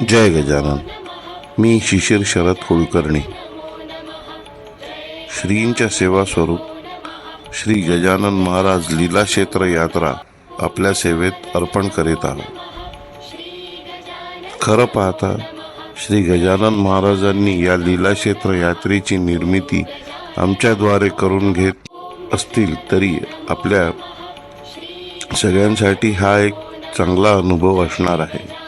जय गजानन. मी शिशिर शरद कुलकर्णी. श्रींच्या सेवा स्वरूप श्री गजानन महाराज लीला क्षेत्र यात्रा आपल्या सेवेत अर्पण करीत आहोत खरं पाहता श्री गजानन महाराजांनी या लीला क्षेत्र यात्रेची निर्मिती आमच्याद्वारे करून घेत असतील तरी आपल्या सगळ्यांसाठी हा एक चांगला अनुभव असणार आहे.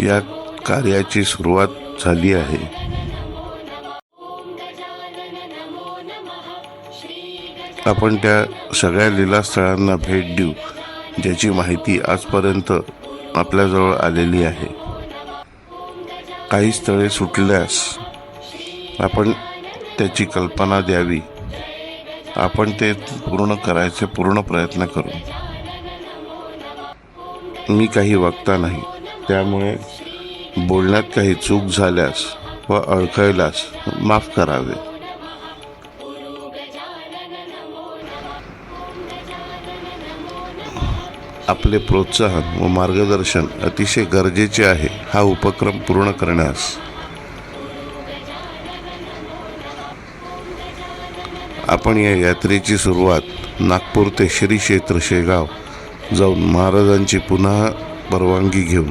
या कार्याची सुरुवात झाली आहे. आपण त्या सगळ्या लीलास्थळांना भेट देऊ ज्याची माहिती आजपर्यंत आपल्याजवळ आलेली आहे. काही स्थळे सुटल्यास आपण त्याची कल्पना द्यावी. आपण ते पूर्ण करायचे पूर्ण प्रयत्न करू. मी काही वक्ता नाही. त्यामुळे बोलण्यात काही चूक झाल्यास व अडखळल्यास माफ करावे. आपले प्रोत्साहन व मार्गदर्शन अतिशय गरजेचे आहे हा उपक्रम पूर्ण करण्यास. आपण या यात्रेची सुरुवात नागपूर ते श्री क्षेत्र शेगाव जाऊन महाराजांची पुन्हा परवानगी घेऊन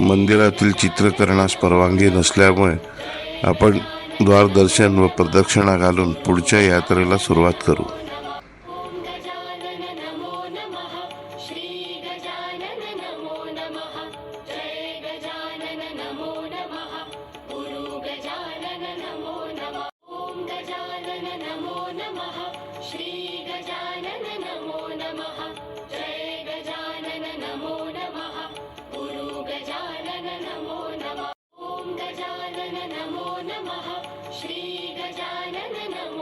मंदिरातील चित्रकरणास परवानगी नसल्यामुळे आपण द्वारदर्शन व प्रदक्षिणा घालून पुढच्या यात्रेला सुरुवात करू. नमः। श्रीगजानन नमः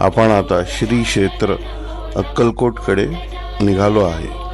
आपण आता श्री क्षेत्र अक्कलकोटकडे निघालो आहे.